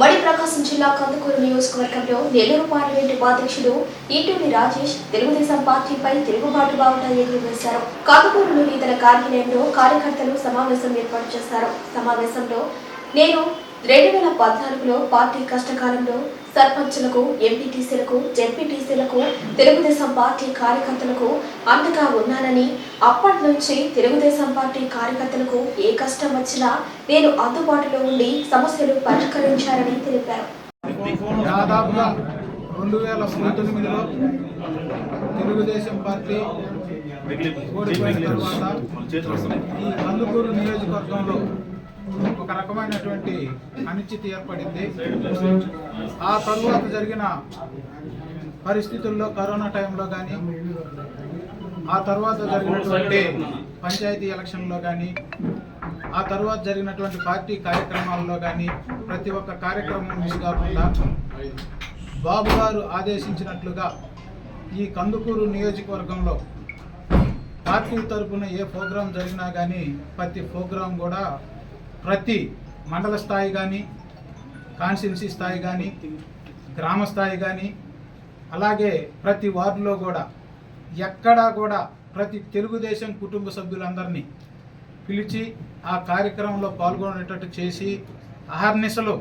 మడి ప్రకాశం జిల్లా కందుకూరు నియోజకవర్గంలో నెల్లూరు పార్లమెంటు ఉపాధ్యక్షుడు ఈటూరి రాజేష్ తెలుగుదేశం పార్టీపై తిరుగుబాటు బాగుంటాయని ఎగురవేశారు. కందుకూరులోని తన కార్యాలయంలో కార్యకర్తలు సమావేశం ఏర్పాటు చేశారు. సమావేశంలో నేను రెండు వేల పద్నాలుగులో పార్టీ కష్టకాలంలో సర్పంచులకు ఎంపీటీసీలకు జెడ్పీటీసీలకు తెలుగుదేశం పార్టీ కార్యకర్తలకు అండగా ఉన్నానని అప్పటి నుంచి తెలుగుదేశం పార్టీ కార్యకర్తలకు ఏ కష్టం వచ్చినా నేను అందుబాటులో ఉండి సమస్యలు పరిష్కరించారని తెలిపారు. దాదాపుగా రెండు వేల పంతొమ్మిదిలో తెలుగుదేశం పార్టీ ఓడిపోయిన తర్వాత ఈ కందుకూరు నియోజకవర్గంలో ఒక రకమైనటువంటి అనిశ్చితి ఏర్పడింది. ఆ తరువాత జరిగిన పరిస్థితుల్లో కరోనా టైంలో కానీ ఆ తర్వాత జరిగినటువంటి పంచాయతీ ఎలక్షన్లో కానీ ఆ తర్వాత జరిగినటువంటి పార్టీ కార్యక్రమాల్లో కానీ ప్రతి ఒక్క కార్యక్రమం మిస్ కాకుండా బాబు గారు ఆదేశించినట్లుగా ఈ కందుకూరు నియోజకవర్గంలో పార్టీ తరఫున ఏ ప్రోగ్రాం జరిగినా కానీ ప్రతి ప్రోగ్రాం కూడా ప్రతి మండల స్థాయి కానీ కాన్స్టిట్యున్సీ స్థాయి కానీ గ్రామ స్థాయి కానీ అలాగే ప్రతి వార్డులో కూడా ఎక్కడా కూడా ప్రతి తెలుగుదేశం కుటుంబ సభ్యులందరినీ పిలిచి ఆ కార్యక్రమంలో పాల్గొనేటట్టు చేసి అహర్నిశలు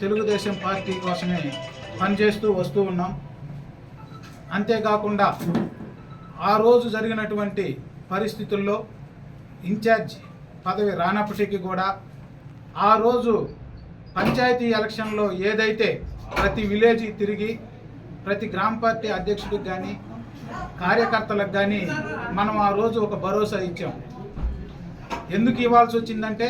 తెలుగుదేశం పార్టీ కోసమే పనిచేస్తూ వస్తూ ఉన్నాం. అంతేకాకుండా ఆ రోజు జరిగినటువంటి పరిస్థితుల్లో ఇన్ఛార్జ్ పదవి రానప్పటికీ కూడా ఆ రోజు పంచాయతీ ఎలక్షన్లో ఏదైతే ప్రతి విలేజ్ తిరిగి ప్రతి గ్రామ పార్టీ అధ్యక్షుడికి కానీ కార్యకర్తలకు కానీ మనం ఆ రోజు ఒక భరోసా ఇచ్చాం. ఎందుకు ఇవ్వాల్సి వచ్చిందంటే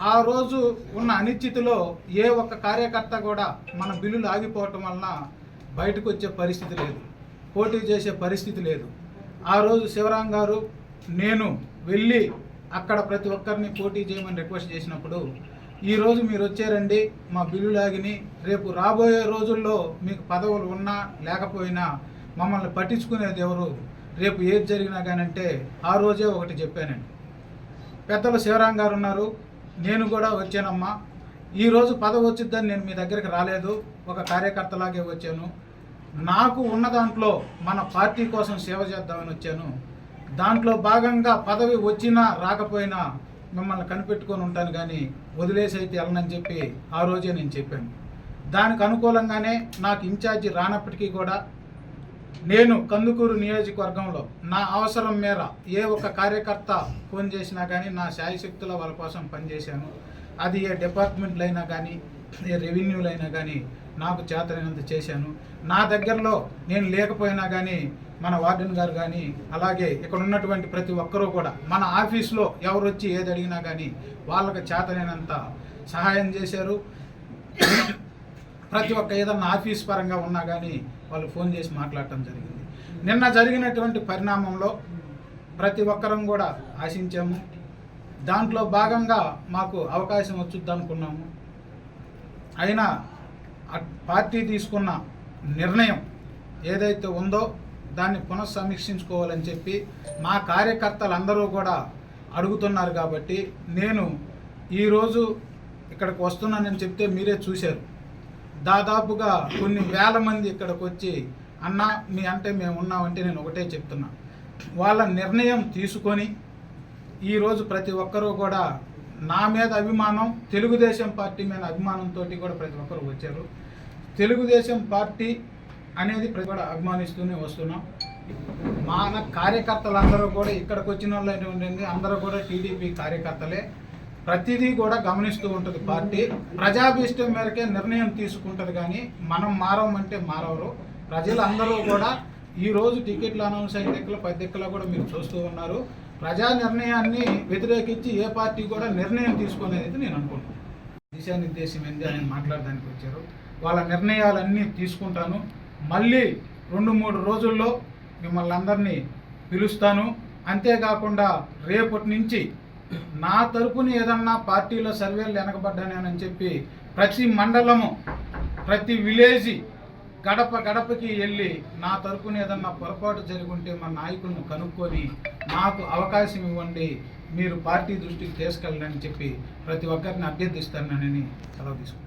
ఆ రోజు ఉన్న అనిశ్చితిలో ఏ ఒక్క కార్యకర్త కూడా మన బిల్లులు ఆగిపోవటం వలన బయటకు వచ్చే పరిస్థితి లేదు. పోటీ చేసే పరిస్థితి లేదు. ఆ రోజు శివరాం గారు నేను వెళ్ళి అక్కడ ప్రతి ఒక్కరిని పోటీ చేయమని రిక్వెస్ట్ చేసినప్పుడు ఈరోజు మీరు వచ్చారండి మా బిల్లు లాగిని. రేపు రాబోయే రోజుల్లో మీకు పదవులు ఉన్నా లేకపోయినా మమ్మల్ని పట్టించుకునేది ఎవరు? రేపు ఏది జరిగినా కానంటే ఆ రోజే ఒకటి చెప్పానండి. పెద్దలు శివరాం గారు ఉన్నారు నేను కూడా వచ్చానమ్మా. ఈరోజు పదవి వచ్చిద్దని నేను మీ దగ్గరికి రాలేదు ఒక కార్యకర్తలాగే వచ్చాను. నాకు ఉన్న దాంట్లో మన పార్టీ కోసం సేవ చేద్దామని వచ్చాను. దాంట్లో భాగంగా పదవి వచ్చినా రాకపోయినా మిమ్మల్ని కనిపెట్టుకొని ఉంటాను కానీ వదిలేసి అయితే వెళ్ళనని చెప్పి ఆ రోజే నేను చెప్పాను. దానికి అనుకూలంగానే నాకు ఇన్ఛార్జి రానప్పటికీ కూడా నేను కందుకూరు నియోజకవర్గంలో నా అవసరం మేర ఏ ఒక్క కార్యకర్త ఫోన్ చేసినా కానీ నా శాయశక్తుల వాళ్ళ కోసం పనిచేశాను. అది ఏ డిపార్ట్మెంట్లు అయినా కానీ ఏ రెవెన్యూలైనా కానీ నాకు చేతనైనంత చేశాను. నా దగ్గరలో నేను లేకపోయినా కానీ మన వార్డెన్ గారు కానీ అలాగే ఇక్కడ ఉన్నటువంటి ప్రతి ఒక్కరూ కూడా మన ఆఫీస్లో ఎవరు వచ్చి ఏది అడిగినా కానీ వాళ్ళకి చేతనైనంత సహాయం చేశారు. ప్రతి ఒక్క ఏదన్నా ఆఫీస్ పరంగా ఉన్నా కానీ వాళ్ళు ఫోన్ చేసి మాట్లాడటం జరిగింది. నిన్న జరిగినటువంటి పరిణామంలో ప్రతి ఒక్కరం కూడా ఆశించాము. దాంట్లో భాగంగా మాకు అవకాశం వచ్చుద్ది అనుకున్నాము అయినా పార్టీ తీసుకున్న నిర్ణయం ఏదైతే ఉందో దాన్ని పునఃసమీక్షించుకోవాలని చెప్పి మా కార్యకర్తలందరూ కూడా అడుగుతున్నారు కాబట్టి నేను ఈరోజు ఇక్కడికి వస్తున్నానని చెప్తే మీరే చూశారు. దాదాపుగా కొన్ని వేల మంది ఇక్కడికి వచ్చి అన్న మీ అంటే మేము ఉన్నామంటే నేను ఒకటే చెప్తున్నా. వాళ్ళ నిర్ణయం తీసుకొని ఈరోజు ప్రతి ఒక్కరూ కూడా నా మీద అభిమానం తెలుగుదేశం పార్టీ మీద అభిమానంతో కూడా ప్రతి ఒక్కరు వచ్చారు. తెలుగుదేశం పార్టీ అనేది ప్రతి కూడా అభిమానిస్తూనే వస్తున్నాం. మన కార్యకర్తలందరూ కూడా ఇక్కడికి వచ్చిన వాళ్ళు అందరూ కూడా టీడీపీ కార్యకర్తలే. ప్రతిదీ కూడా గమనిస్తూ ఉంటుంది పార్టీ. ప్రజాభీష్టం మేరకే నిర్ణయం తీసుకుంటుంది కానీ మనం మారమంటే మారవరు. ప్రజలందరూ కూడా ఈ రోజు టికెట్లు అనౌన్స్ అయిన దిక్కుల పది కూడా మీరు చూస్తూ ఉన్నారు. ప్రజా నిర్ణయాన్ని వ్యతిరేకించి ఏ పార్టీ కూడా నిర్ణయం తీసుకునేది నేను అనుకుంటున్నాను. దిశానిర్దేశం ఏంది అని మాట్లాడడానికి వచ్చారు. వాళ్ళ నిర్ణయాలన్నీ తీసుకుంటాను. మళ్ళీ రెండు మూడు రోజుల్లో మిమ్మల్ని అందరినీ పిలుస్తాను. అంతేకాకుండా రేపటి నుంచి నా తరపున ఏదన్నా పార్టీలో సర్వేలు వెనకబడ్డానని చెప్పి ప్రతి మండలము ప్రతి విలేజ్ గడప గడపకి వెళ్ళి నా తరపున ఏదన్నా పొరపాటు జరుగుంటే మా నాయకులను కనుక్కొని నాకు అవకాశం ఇవ్వండి మీరు పార్టీ దృష్టికి తీసుకెళ్ళండి చెప్పి ప్రతి ఒక్కరిని అభ్యర్థిస్తానని సెలవు తీసుకుంటాను